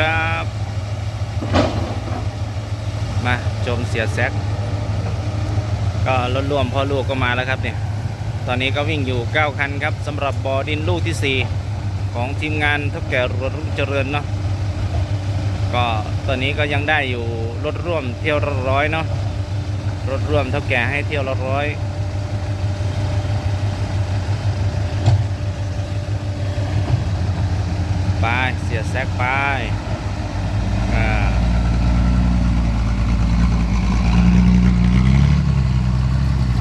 ครับ มาชมเสียแซกก็รถร่วมพ่อลูกก็มาแล้วครับเนี่ย ตอนนี้ก็วิ่งอยู่ 9 คันครับสำหรับบอดินลูกที่ 4 ของทีมงานทับแก่รถรุ่งเจริญเนาะก็ตอนนี้ก็ยังได้อยู่รถร่วมเที่ยวละร้อยเนาะรถร่วมเท่าแก่ให้เที่ยวละร้อยไปเสียแซกไป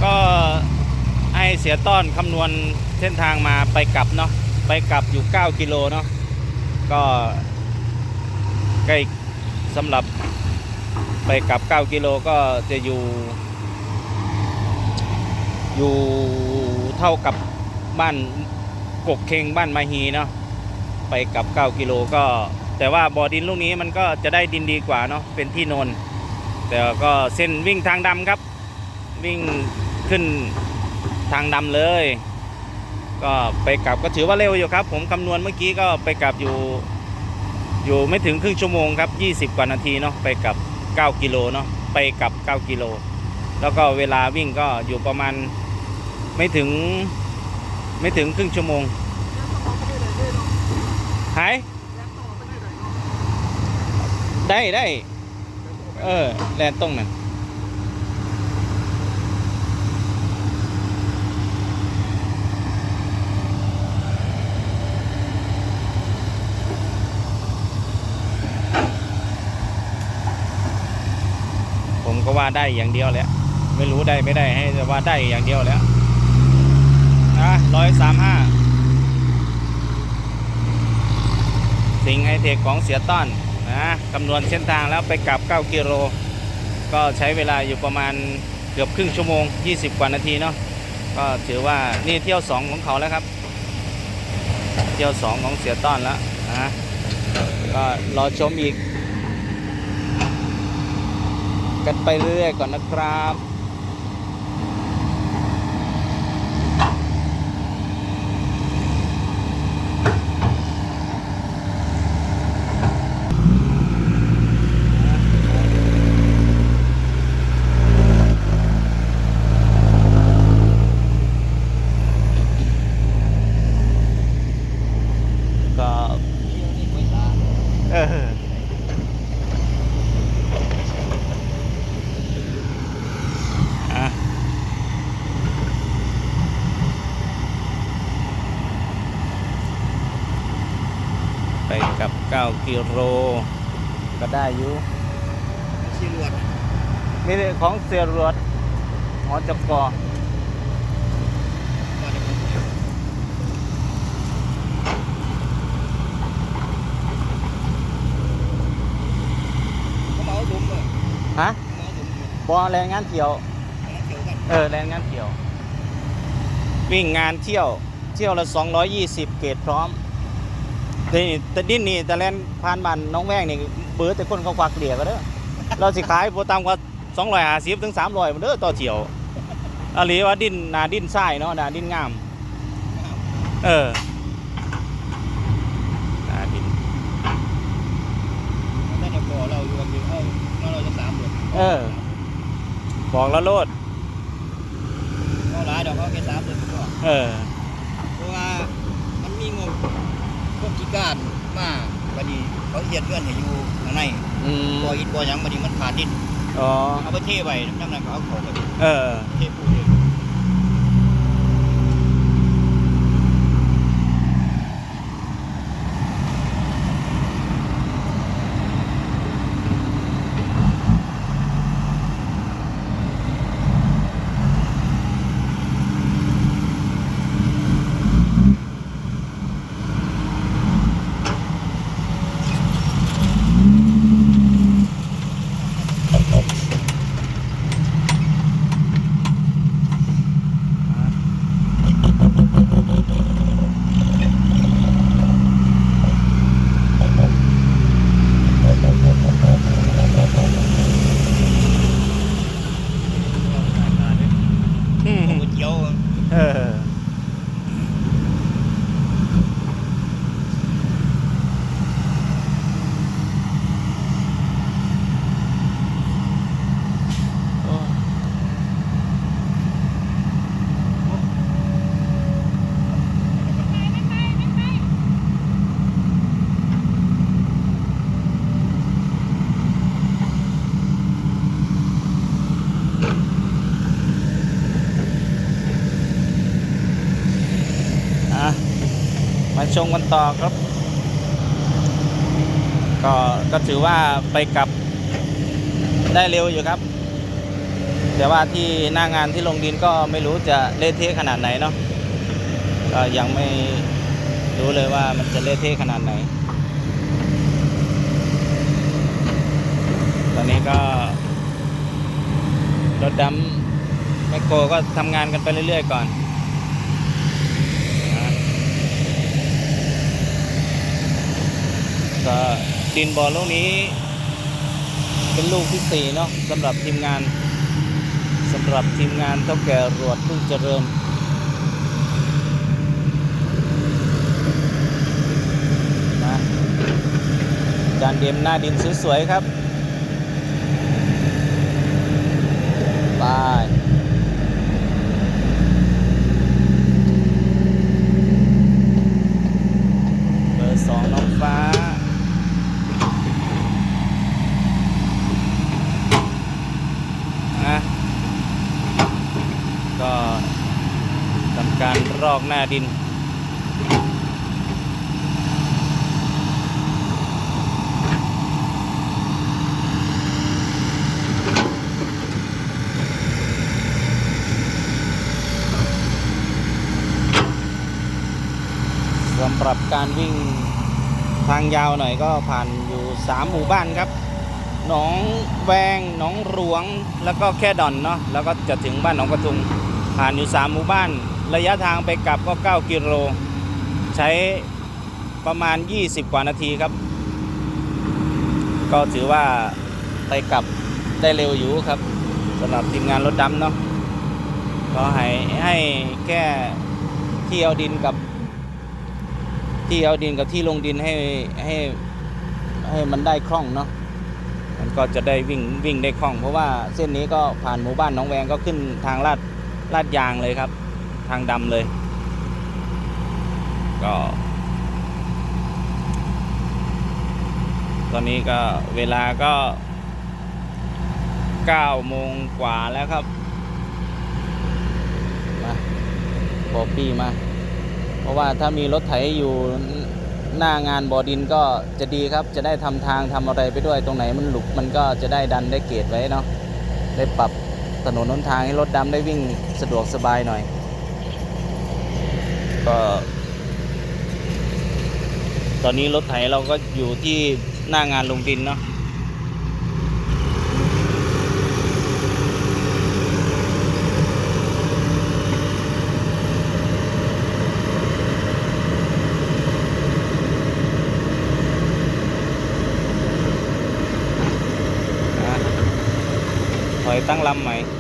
ก็ให้เสียต้อนคำนวณเส้นทางมาไปกลับเนาะไปกลับอยู่ 9 กิโลเนาะก็ใกล้สำหรับไปกลับ 9 กิโลก็จะอยู่ อยู่เท่ากับบ้านกกเคงบ้านมาฮีเนาะไปกลับ 9 กิโลก็ แต่ว่าบ่อดินลูกนี้มันก็จะได้ดินดีกว่าเนาะเป็นที่โนน แต่ก็เส้นวิ่งทางดำครับ วิ่งขึ้นทางดำเลย ก็ไปกลับก็ถือว่าเร็วอยู่ครับ ผมคำนวณเมื่อกี้ก็ไปกลับอยู่ อยู่ไม่ถึงครึ่งชั่วโมงครับ 20 กว่านาทีเนาะไปกลับ 9 กิโลเนาะไปกลับ 9 กิโล แล้วก็เวลาวิ่งก็อยู่ประมาณไม่ถึงไม่ถึงครึ่งชั่วโมงหาย ได้ได้ เออ แลนตรงนั้น ผมก็ว่าได้อย่างเดียวแหล้วไม่รู้ได้ไม่ได้ให้แต่ว่าได้อย่างเดียวแล้วนะร้อยสามห้า สิงไฮเทคของเสียต้อน นะคำนวณเส้นทางแล้วไปกลับ 9 กิโล ก็ใช้เวลาอยู่ประมาณเกือบครึ่งชั่วโมง 20 กว่านาทีเนาะก็ถือว่านี่เที่ยว 2 ของเขาแล้วครับ เที่ยว 2 ของเสียต้อนแล้วนะก็รอชมอีก กันไปเรื่อยๆก่อนนะครับ ก็เอออะไป กับ9กิโลก็ได้อยู่ชีรวดนี่ของเสียรวดหอจกอเขาเมาดุมเลยฮะเมาดุมเลยบอแรงงานเที่ยวเกี่ยวกันเออ แรงงานเที่ยว วิ่งงานเที่ยว เที่ยวละ 220 เกตพร้อม แต่นี่แต่ดิ้นนี่แต่แลนผ่านบ้านน้องแวงนี่เบิดแต่คนเขาควักเหลี่ยก็เด้อเราสิขายบ่ต่ำกว่า250ถึง300มันเด้อต่อเที่ยวอะหลีว่าดิ้นหนาดิ้นทรายเนาะหนาดิ้นงาม เออหนาดิ้นได้ในบ่อเราอยู่กันอยู่เอาเราเราจะสามเดือนเออ บอกแล้วโลดเราหลายดอกเขาแค่สามเดือนก็เออเพราะว่ามันมีงบ พวกกิการมาบัดนี้เขาเอียดเพื่อนให้อยู่ข้างในอืมบ่ออิฐบ่อหยังบัดนี้มันขาดดินอ๋อ เอาไปเทไว้น้ำนั้นก็เอาเขาไปเออ เทปูเชมกันต่อครับ ก็ก็ถือว่าไปกลับได้เร็วอยู่ครับ แต่ว่าที่หน้างานที่ลงดินก็ไม่รู้จะเละเทะขนาดไหนเนาะก็ยังไม่รู้เลยว่ามันจะเละเทะขนาดไหน ตอนนี้ก็รถดำแมคโครก็ทำงานกันไปเรื่อยๆก่อนนะ ก็ดินบอลลูกนี้เป็นลูกที่สี่เนาะสำหรับทีมงานสำหรับทีมงานเท่าแก่รวดพิ่งเจริญนะจานเดียมหน้าดินสวยๆครับไปบอร์สองน้องฟ้า นะก็ทำ การรอกหน้าดิน สำหรับการวิ่งทางยาวหน่อยก็ผ่านอยู่ 3 หมู่บ้านครับ หนองแวง หนองหลวง แล้วก็แค่ดอนเนาะ แล้วก็จะถึงบ้านหนองกระทุงผ่านอยู่ 3 หมู่บ้าน ระยะทางไปกลับก็ 9 กิโล ใช้ประมาณ 20 กว่านาทีครับ ก็ถือว่าไปกลับได้เร็วอยู่ครับสำหรับทีมงานรถดำเนาะก็ให้ให้แค่ที่เอาดินกับ ที่เอาดินกับที่ลงดินให้ให้ให้มันได้คล่องเนาะมันก็จะได้วิ่งวิ่งได้คล่อง เพราะว่าเส้นนี้ก็ผ่านหมู่บ้านหนองแวงก็ขึ้นทางลาดลาดยางเลยครับ ทางดำเลย ก็ ตอนนี้ก็เวลาก็9โมงกว่าแล้วครับ มาบอปี้มา เพราะว่าถ้ามีรถไถอยู่หน้างานบ่อดินก็จะดีครับ จะได้ทำทางทำอะไรไปด้วย ตรงไหนมันหลุกมันก็จะได้ดันได้เกตไว้เนาะ ได้ปรับถนนหนทางให้รถดำได้วิ่งสะดวกสบายหน่อย ก็ ตอนนี้รถไถเราก็อยู่ที่หน้างานลงดินเนาะถอยตั้งลำใหม่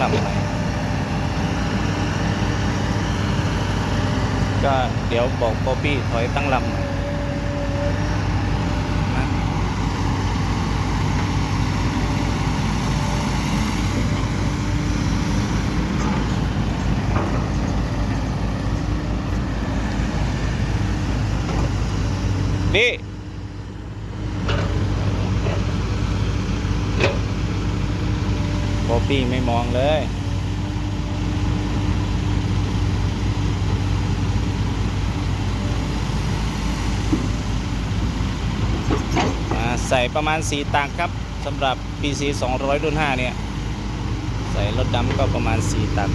ถอยตั้งลำใหม่ก็เดี๋ยวบอกป๊อปปี้ถอยตั้งลำหม่นะบี้ป๊อปปี้ไมองเลยอ่าใส่ประมาณ 4 ตักครับสำหรับ PC 200 รุ่น 5 เนี่ย ใส่รถดำก็ประมาณ 4 ตัก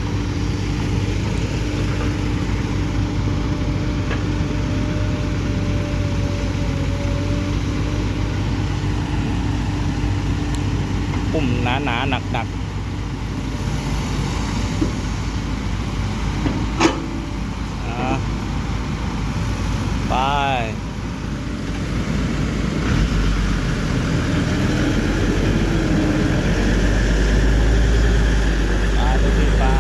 ปุ่มหนาหนาๆหนักหนักๆอ่าไป ปลาตัวที่ปลา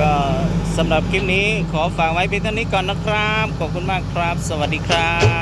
ก็ สำหรับคลิปนี้ขอฝากไว้เพียงเท่านี้ก่อนนะครับ ขอบคุณมากครับ สวัสดีครับ